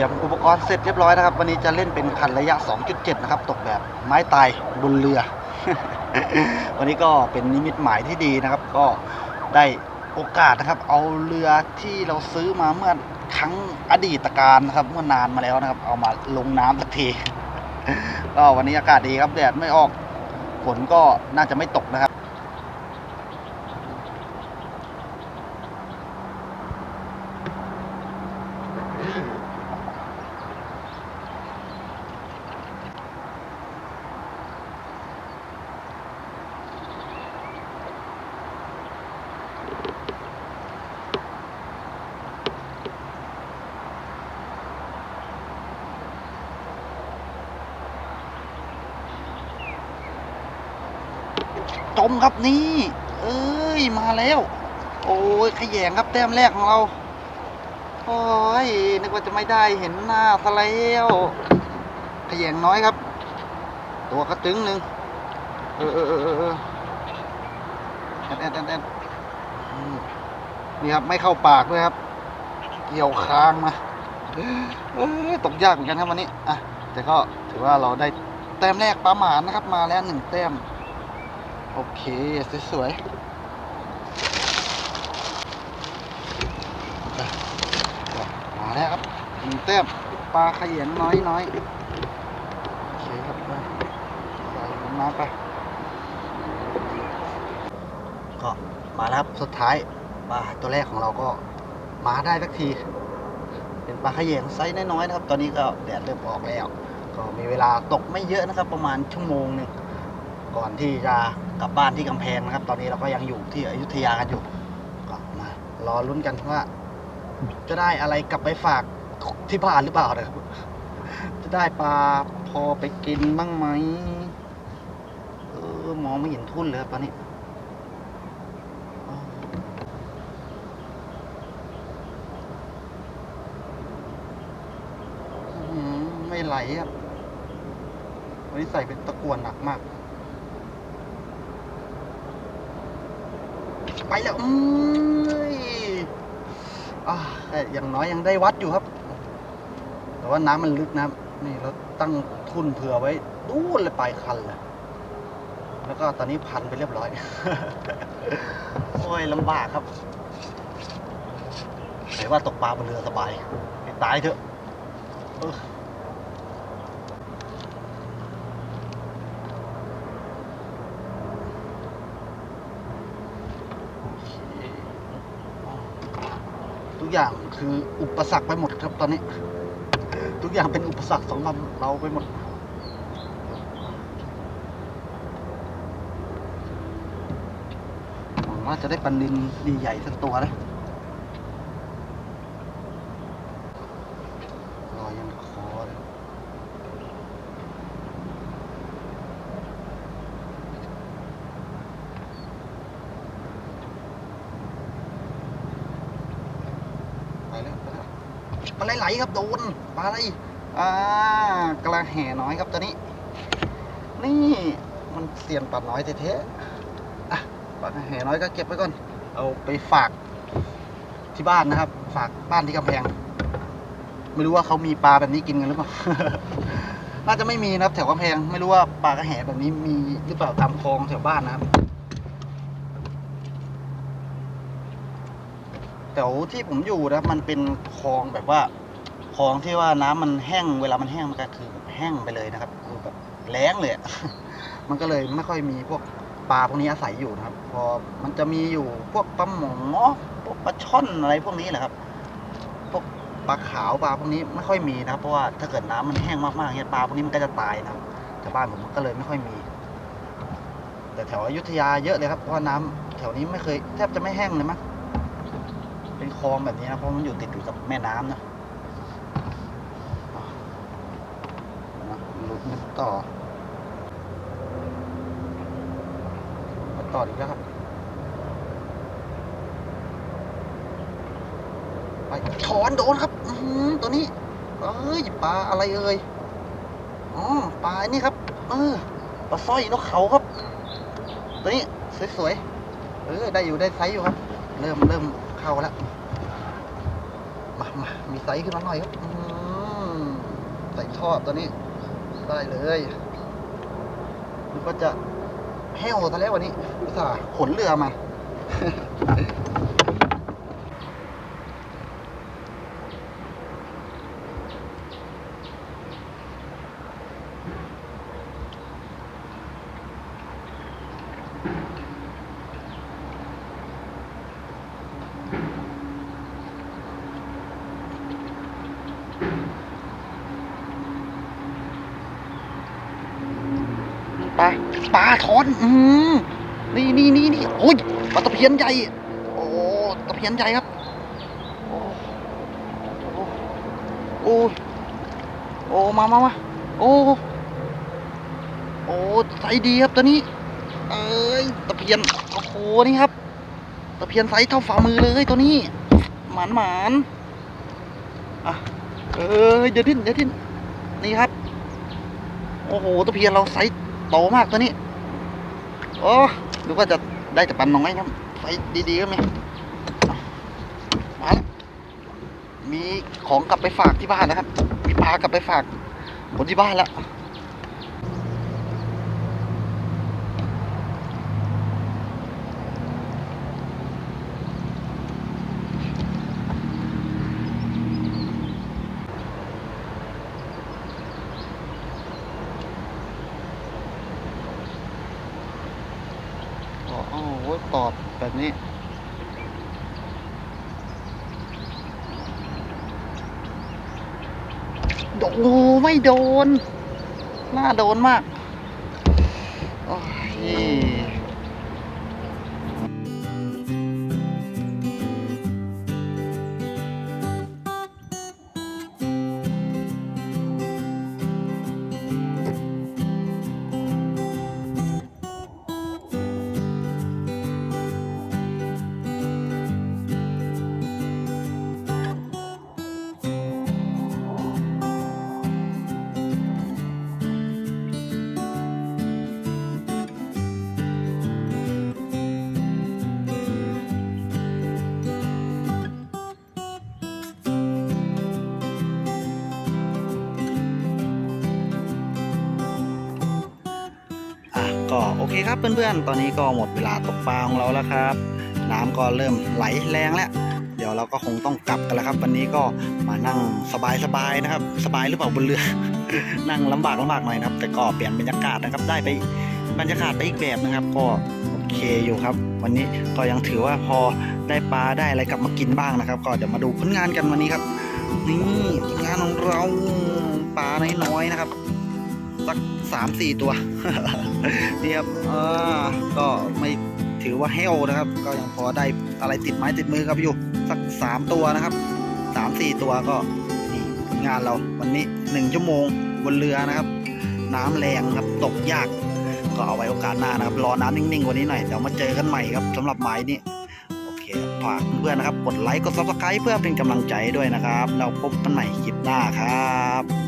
รียมอุปกรณ์เสร็จเรียบร้อยนะครับ วันนี้จะเล่นเป็นคันระยะ 2.7 นะครับ ตกแบบไม้ตายบนเรือ วันนี้ก็เป็นนิมิตหมายที่ดีนะครับ ก็ได้โอกาสนะครับ เอาเรือที่เราซื้อมาเมื่อครั้งอดีตการนะครับ เมื่อนานมาแล้วนะครับ เอามาลงน้ำสักทีก็วันนี้อากาศดีครับแดดไม่ออกฝนก็น่าจะไม่ตกนะครับ จมครับนี่ เอ้ยมาแล้ว โอ้ยขยงครับแต้มแรกของเรา โอ้ยนึกว่าจะไม่ได้เห็นหน้าซะแล้วขยงน้อยครับ ตัวกระตึงหนึ่งเออเออเออเออแอนแอนแอนนี่ครับไม่เข้าปากด้วยครับ เกี่ยวคางมาตกยากเหมือนกันครับวันนี้อะแต่ก็ถือว่าเราได้แต้มแรกประมาณนะครับ มาแล้วหนึ่งแต้ม โอเค สวยๆมาแล้วครับหนึ่งแต้มปลาขยันน้อยน้อยโอเคครับไปใส่ลงน้ำไปก็มาแล้วครับสุดท้ายปลาตัวแรกของเราก็มาได้สักที เป็นปลาขยงไซส์น้อยๆนะครับ ตอนนี้ก็แดดเริ่มออกแล้ว ก็มีเวลาตกไม่เยอะนะครับ ประมาณชั่วโมงหนึ่งก่อนที่จะ กลับบ้านที่กำแพงนะครับ ตอนนี้เราก็ยังอยู่ที่อยุธยากันอยู่ก็มารอลุ้นกันว่า จะได้อะไรกลับไปฝากที่บ้านหรือเปล่านะครับ จะได้ปลาพอไปกินบ้างไหมเออมองไม่เห็นทุ่นเลยตอนนี้อืมไม่ไหลครับวันนี้ใส่เป็นตะกวนหนักมาก ไปแล้วอืมอ่าแต่อย่างน้อยยังได้วัดอยู่ครับ แต่ว่าน้ำมันลึกนะครับนี่เราตั้งทุนเผื่อไว้ดูนเลยปลายคันเลยแล้วก็ตอนนี้พันไปเรียบร้อย โอ้ยลำบากครับแต่ว่าตกปลาบนเรือสบายตายเถอะ ออทุกอย่างคืออุปสรรคไปหมดครับตอนนี้ ทุกอย่างเป็นอุปสรรคสำหรับเราไปหมด หวังว่าจะได้ปันนินดีใหญ่สักตัวนะรอยันคอเลยไปแล้วไปแล้ว ปลาไหลไหลครับโดนปลาไหลอ่ากระแห่น้อยครับตัวนี้ นี่มันเสียนปลาน้อยแท้ๆอะปลาแห่น้อยก็เก็บไว้ก่อนเอาไปฝากที่บ้านนะครับ ฝากบ้านที่กำแพง ไม่รู้ว่าเขามีปลาแบบนี้กินกันหรือเปล่าน่าจะไม่มีนะครับ แถวกำแพงไม่รู้ว่าปลากระแหแบบนี้มีหรือเปล่าตามคลองแถวบ้านนะครับ แถวที่ผมอยู่นะครับมันเป็นคลองแบบว่าคลองที่ว่าน้ำมันแห้งเวลามันแห้งมันก็คือแห้งไปเลยนะครับ คือแบบแล้งเลย มันก็เลยไม่ค่อยมีพวกปลาพวกนี้อาศัยอยู่นะครับ พอมันจะมีอยู่พวกปลาหมอพวกปลาช่อนอะไรพวกนี้แหละครับ พวกปลาขาวปลาพวกนี้ไม่ค่อยมีนะครับเพราะว่าถ้าเกิดน้ำมันแห้งมากๆเนี่ยปลาพวกนี้มันก็จะตายนะครับแต่บ้านผมก็เลยไม่ค่อยมี แต่แถวอยุธยาเยอะเลยครับเพราะว่าน้ำแถวนี้ไม่เคยแทบจะไม่แห้งเลยมั้ง คลองแบบนี้นะเพราะมันอยู่ติดอยู่กับแม่น้ำนะลุ้นกันต่อมาต่ออีกแล้วครับไปถอนโดนครับตัวนี้ เอ้ยปลาอะไรเอ่ยอ๋อปลานี่ครับ เออปลาสร้อยนกเขาครับ ตัวนี้สวยๆเออได้อยู่ได้ไซส์อยู่ครับ เริ่มเริ่มเข้าแล้ว มามามีไซส์ขึ้นมาหน่อยครับใส่ชอบตัวนี้ ได้เลยมันก็จะแห้วซะแล้ววันนี้อุตส่าห์ขนเรือมา ปลาปลาทอนอืมนี่นี่นี่นี่โอ้ยปลาตะเพียนใหญ่ โอ้ตะเพียนใหญ่ครับ โอ้โอ้โอ้มามามาโอ้โอ้ไซส์ดีครับตัวนี้ เอ้ยตะเพียนโอ้โหนี่ครับตะเพียนไซส์เท่าฝ่ามือเลยตัวนี้ หมานหมานอะเอ้ยเดี๋ยวดิ้นเดี๋ยวดิ้นนี่ครับ โอ้โหตะเพียนเราไซส์ โตมากตัวนี้ โอ้ดูว่าจะได้แต่ปันน้อยครับไฟดีๆก็มีอะมาแล้วมีของกลับไปฝากที่บ้านนะครับ มีปลากลับไปฝากคนที่บ้านแล้ว อ๋อโอ้โหตอด แบบนี้ โดไม่โดน น่าโดนมาก โอ้ย โอเคครับเพื่อนๆ ตอนนี้ก็หมดเวลาตกปลาของเราแล้วครับ น้ำก็เริ่มไหลแรงแล้ว เดี๋ยวเราก็คงต้องกลับกันแล้วครับ วันนี้ก็มานั่งสบายๆนะครับ สบายหรือเปล่าบนเรือ นั่งลำบากลำบากหน่อยนะครับ แต่ก็เปลี่ยนบรรยากาศนะครับ ได้ไปบรรยากาศไปอีกแบบนะครับ ก็โอเคอยู่ครับ วันนี้ก็ยังถือว่าพอได้ปลาได้อะไรกลับมากินบ้างนะครับ ก็เดี๋ยวมาดูผลงานกันวันนี้ครับ นี่ผลงานของเราปลาน้อยๆนะครับ สักสามสี่ตัวนี่ครับอ่าก็ไม่ถือว่าเฮลนะครับ ก็ยังพอได้อะไรติดไม้ติดมือครับอยู่สักสามตัวนะครับสามสี่ตัวก็นี่ผลงานเราวันนี้หนึ่งชั่วโมงบนเรือนะครับ น้ำแรงครับตกยาก ก็เอาไว้โอกาสหน้านะครับ รอน้ำนิ่งๆกว่านี้หน่อยเดี๋ยวมาเจอกันใหม่ครับสำหรับหมายนี้โอเคฝากเพื่อนๆนะครับ กดไลค์ กดซับสไครต์เพื่อเป็นกำลังใจด้วยนะครับ เราพบกันใหม่คลิปหน้าครับ